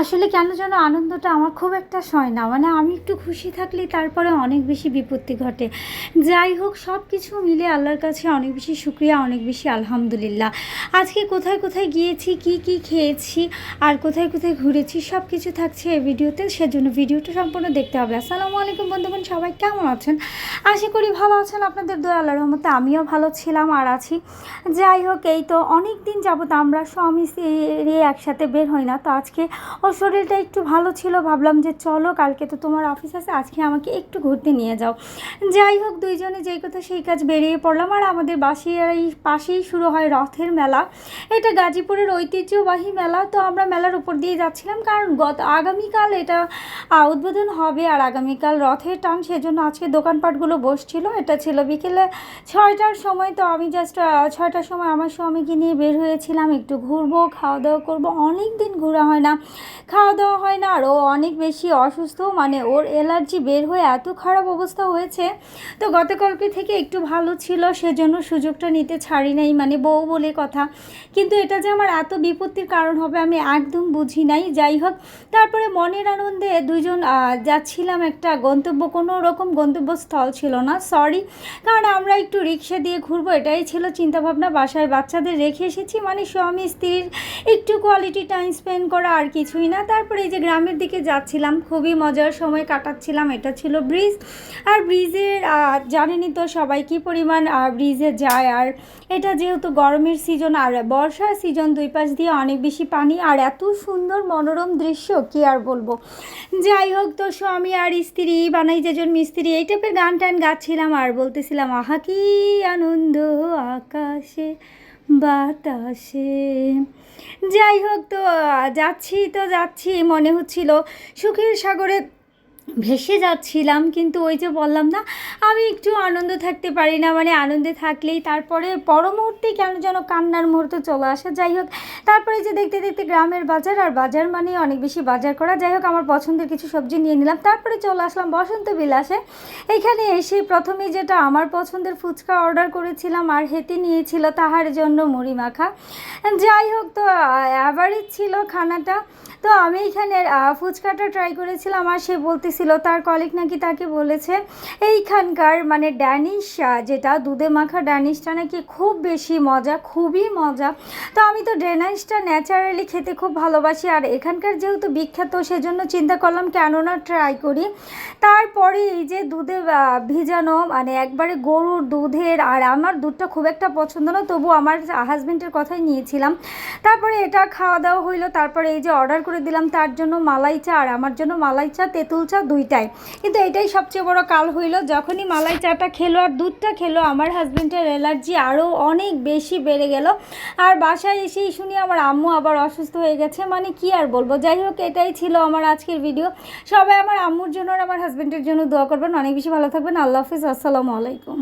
আসলে কেন যেন আনন্দটা আমার খুব একটা সয় না। মানে আমি একটু খুশি থাকলেই তারপরে অনেক বেশি বিপত্তি ঘটে। যাই হোক সব কিছু মিলে আল্লাহর কাছে অনেক বেশি শুক্রিয়া, অনেক বেশি আলহামদুলিল্লাহ। আজকে কোথায় কোথায় গিয়েছি, কি কি খেয়েছি, আর কোথায় কোথায় ঘুরেছি সব কিছু থাকছে এই ভিডিওতে। সেজন্য ভিডিওটা সম্পূর্ণ দেখতে হবে। আসসালামু আলাইকুম বন্ধুগণ, সবাই কেমন আছেন? আশা করি ভালো আছেন। আপনাদের দোয়া, আল্লাহর রহমতে আমিও ভালো ছিলাম আর আছি। যাই হোক, এই তো অনেক দিন যাবত আমরা স্বামী স্ত্রী একসাথে বের হই না। তো আজকে ওর শরীরটা একটু ভালো ছিল, ভাবলাম যে চলো কালকে তো তোমার অফিস আছে, আজকে আমাকে একটু ঘুরতে নিয়ে যাও। যাই হোক, দুইজনে যেই কথা সেই কাজ বেরিয়ে পড়লাম। আর আমাদের বাসি এই পাশেই শুরু হয় রথের মেলা। এটা গাজীপুরের ঐতিহ্যবাহী মেলা, তো আমরা মেলার উপর দিয়ে যাচ্ছিলাম কারণ গত, আগামীকাল এটা উদ্বোধন হবে। আর আগামীকাল রথের টান, সেজন্য আজকে দোকানপাটগুলো বসছিল। এটা ছিল বিকেলে ছয়টার সময়, তো আমি জাস্ট ছয়টার সময় আমার স্বামীকে নিয়ে বের হয়েছিলাম। একটু ঘুরবো খাওয়া দাওয়া করব। অনেক দিন ঘোরা হয় না। খাওয়া দাওয়া হয় না আর ও অনেক বেশি অসুস্থ মানে ওর অ্যালার্জি বের হয়ে এত খারাপ অবস্থা হয়েছে। তো গতকালকে থেকে একটু ভালো ছিল, সেজন্য সুযোগটা নিতে ছাড়ি নাই মানে বউ বলে কথা। কিন্তু এটা যে আমার এত বিপত্তির কারণ হবে আমি একদম বুঝি নাই। যাই হোক, তারপরে মনের আনন্দে দুজন যাচ্ছিলাম একটা গন্তব্য, কোনো রকম গন্তব্যস্থল ছিল না, সরি। কারণ আমরা একটু রিক্সা দিয়ে ঘুরবো, এটাই ছিল চিন্তাভাবনা। বাসায় বাচ্চাদের রেখে এসেছি মানে স্বামী স্ত্রীর একটু কোয়ালিটি টাইম স্পেন্ড করা আর কিছুই না। তারপরে এই যে গ্রামের দিকে যাচ্ছিলাম, খুবই মজার সময় কাটাচ্ছিলাম। এটা ছিল ব্রিজ। আর ব্রিজের জানেনই তো সবাই কী পরিমাণ ব্রিজে যায়। আর এটা যেহেতু গরমের সিজন আর বর্ষার সিজন দুই পাশ দিয়ে অনেক বেশি পানি। আর এত সুন্দর মনোরম দৃশ্য, কি আর বলব। যাই হোক তো, স্বামী আর স্ত্রী, বানাই যেজন মিস্ত্রি, এই টাইপের গান টান গাচ্ছিলাম। আর বলতেছিলাম, আহা, কি আনন্দ আকাশে। বাতাসে। যাই হোক তো, যাচ্ছি তো যাচ্ছি, মনে হচ্ছিল সুখের সাগরে ভেসে যাচ্ছিলাম, কিন্তু ওই যে বললাম না, আমি একটু আনন্দ থাকতে পারি না মানে আনন্দে থাকলেই তারপরে পর মুহূর্তে কেন যেন কান্নার মুহূর্ত চলে আসে। যাই হোক তারপরে যে দেখতে দেখতে গ্রামের বাজার আর বাজার মানে অনেক বেশি বাজার করা। যাই হোক, আমার পছন্দের কিছু সবজি নিয়ে নিলাম। তারপরে চলে আসলাম বসন্ত বিলাসে। এখানে এসে প্রথমেই যেটা আমার পছন্দের ফুচকা অর্ডার করেছিলাম আর হেতে নিয়েছিল তাহার জন্য মুড়ি মাখা। যাই হোক, তো অ্যাভারেজ ছিল খানাটা। তো আমি এখানে ফুচকাটা ট্রাই করেছিলাম আর সে বলতেছিল, তার কলিগ নাকি তাকে বলেছে, এইখানকার মানে ড্যানিশ যেটা দুধে মাখা ড্যানিশটা নাকি খুব বেশি মজা, খুবই মজা। তো আমি তো ড্যানিশটা ন্যাচারালি খেতে খুব ভালোবাসি। আর এখানকার যেহেতু বিখ্যাত, সেজন্য চিন্তা করলাম কেন না ট্রাই করি। তারপরে এই যে দুধে ভিজানো মানে একবারে গরুর দুধের, আর আমার দুধটা খুব একটা পছন্দ না তবু আমার হাজব্যান্ডের কথাই নিয়েছিলাম। তারপরে এটা খাওয়া দাওয়া হইল, তারপরে এই যে অর্ডার করে দিলাম, তার জন্য মালাই চা, আর আমার জন্য মালাই চা, তেঁতুল চা দুইটাই। কিন্তু এটাই সবচেয়ে বড় কাল হইল, যখনই মালাই চাটা খেলো আর দুধটা খেলো, আমার হাজব্যান্ডের অ্যালার্জি আরও অনেক বেশি বেড়ে গেল। আর বাসায় এসেই শুনি আমার আম্মু আবার অসুস্থ হয়ে গেছে মানে কি আর বলব? যাই হোক, এটাই ছিল আমার আজকের ভিডিও সবাই আমার আম্মুর জন্য আর আমার হাজবেন্ডের জন্য দোয়া করবেন। অনেক বেশি ভালো থাকবেন। আল্লাহ হাফিজ। আসসালামু আলাইকুম।